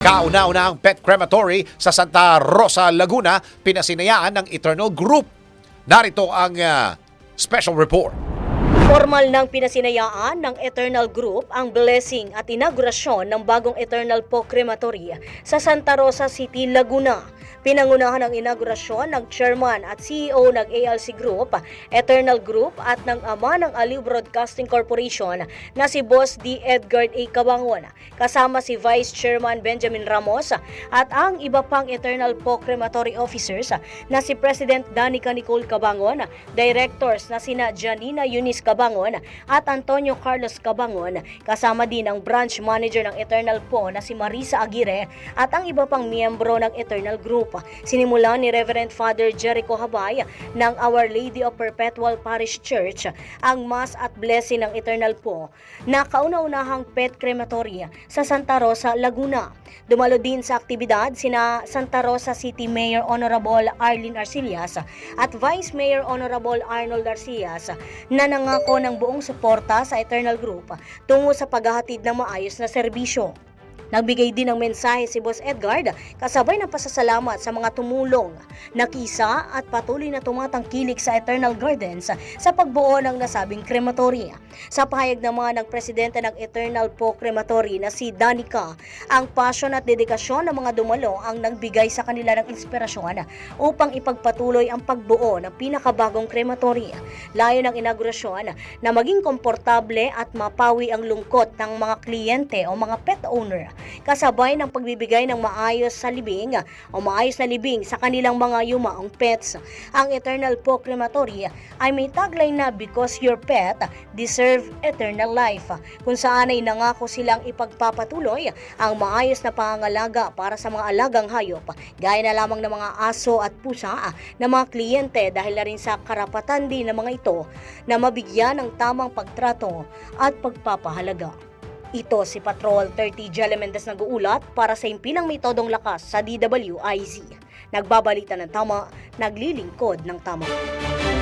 Kauna-unahang pet crematory sa Santa Rosa, Laguna, pinasinayaan ng Eternal Group. Narito ang ah, special report. Formal ng pinasinayaan ng Eternal Group ang blessing at inaugurasyon ng bagong Eternal Po Crematory sa Santa Rosa City, Laguna. Pinangunahan ang inaugurasyon ng chairman at CEO ng ALC Group, Eternal Group at ng ama ng Aliw Broadcasting Corporation na si Boss D. Edgar A. Cabangon, kasama si Vice Chairman Benjamin Ramos at ang iba pang Eternal Po Crematory Officers na si President Danica Nicole Cabangon, Directors na sina Janina Eunice Cabangon at Antonio Carlos Cabangon, kasama din ang branch manager ng Eternal Po na si Marisa Aguirre at ang iba pang miyembro ng Eternal Group. Sinimulan ni Reverend Father Jericho Habay ng Our Lady of Perpetual Parish Church ang Mass at Blessing ng Eternal Po na kauna-unahang pet crematory sa Santa Rosa, Laguna. Dumalo din sa aktibidad sina Santa Rosa City Mayor Honorable Arlene Arcillas at Vice Mayor Honorable Arnold Arcias na nangako ng buong suporta sa Eternal Group tungo sa paghahatid ng maayos na serbisyo. Nagbigay din ng mensahe si Boss Edgard kasabay ng pasasalamat sa mga tumulong, nakisa at patuloy na tumatangkilik sa Eternal Gardens sa pagbuo ng nasabing krematory. Sa pahayag naman ng presidente ng Eternal Po Crematory na si Danica, ang passion at dedikasyon ng mga dumalo ang nagbigay sa kanila ng inspirasyon upang ipagpatuloy ang pagbuo ng pinakabagong krematory. Layo ng inaugurasyon na maging komportable at mapawi ang lungkot ng mga kliyente o mga pet owner kasabay ng pagbibigay ng maayos sa libing o maayos na libing sa kanilang mga yumaong pets. Ang Eternal Po Crematory ay may tagline na Because Your Pet Deserve Eternal Life kung saan ay nangako silang ipagpapatuloy ang maayos na pangangalaga para sa mga alagang hayop gaya na lamang ng mga aso at pusa ng mga kliyente dahil na rin sa karapatan din ng mga ito na mabigyan ng tamang pagtrato at pagpapahalaga. Ito si Patrol 30 Jelle Mendez nag-uulat para sa impinang may todong lakas sa DWIZ. Nagbabalita ng tama, naglilingkod ng tama.